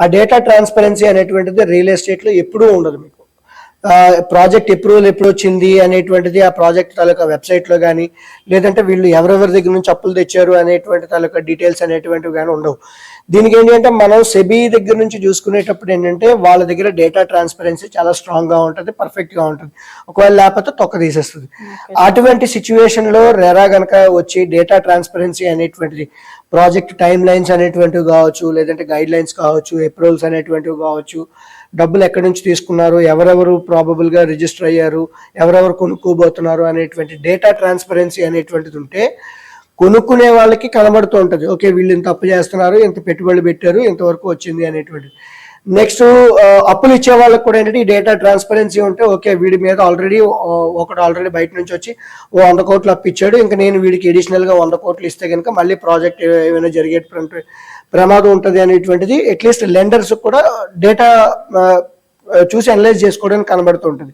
ఆ data transparency అనేటువంటిది real ఎస్టేట్లో ఎప్పుడూ ఉండదు మీకు. ప్రాజెక్ట్ అప్రూవల్ ఎప్పుడు వచ్చింది అనేటువంటిది ఆ ప్రాజెక్ట్ తాలూకా వెబ్సైట్లో కానీ లేదంటే వీళ్ళు ఎవరెవరి దగ్గర నుంచి అప్పులు తెచ్చారు అనేటువంటి తాలూకా డీటెయిల్స్ అనేటువంటివి కానీ ఉండవు. దీనికి ఏంటంటే మనం సెబీ దగ్గర నుంచి చూసుకునేటప్పుడు ఏంటంటే వాళ్ళ దగ్గర డేటా ట్రాన్స్పరెన్సీ చాలా స్ట్రాంగ్గా ఉంటుంది పర్ఫెక్ట్గా ఉంటుంది. ఒకవేళ లేకపోతే తొక్క తీసేస్తుంది. అటువంటి సిచ్యువేషన్లో రెరా గనక వచ్చి డేటా ట్రాన్స్పరెన్సీ అనేటువంటిది ప్రాజెక్ట్ టైం లైన్స్ అనేటువంటివి కావచ్చు లేదంటే గైడ్ లైన్స్ కావచ్చు అప్రూవల్స్ అనేటువంటివి కావచ్చు డబ్బులు ఎక్కడి నుంచి తీసుకున్నారు ఎవరెవరు ప్రాబబుల్గా రిజిస్టర్ అయ్యారు ఎవరెవరు కొనుక్కోబోతున్నారు అనేటువంటి డేటా ట్రాన్స్పరెన్సీ అనేటువంటిది ఉంటే కొనుక్కునే వాళ్ళకి కనబడుతూ ఉంటుంది. ఓకే వీళ్ళు ఇంత అప్పు చేస్తున్నారు ఇంత పెట్టుబడులు పెట్టారు ఇంతవరకు వచ్చింది అనేటువంటిది. నెక్స్ట్ అప్పులు ఇచ్చే వాళ్ళకి కూడా ఏంటంటే ఈ డేటా ట్రాన్స్పరెన్సీ ఉంటే ఓకే వీడి మీద ఆల్రెడీ ఒకటి ఆల్రెడీ బయట నుంచి వచ్చి ఓ వంద కోట్లు అప్పు ఇచ్చాడు. ఇంకా నేను వీడికి అడిషనల్గా వంద కోట్లు ఇస్తే కనుక మళ్ళీ ప్రాజెక్ట్ ఏమైనా జరిగే ప్రమాదం ఉంటుంది అనేటువంటిది అట్లీస్ట్ లెండర్స్ కూడా డేటా చూసి అనలైజ్ చేసుకోవడానికి కనబడుతుంటుంది.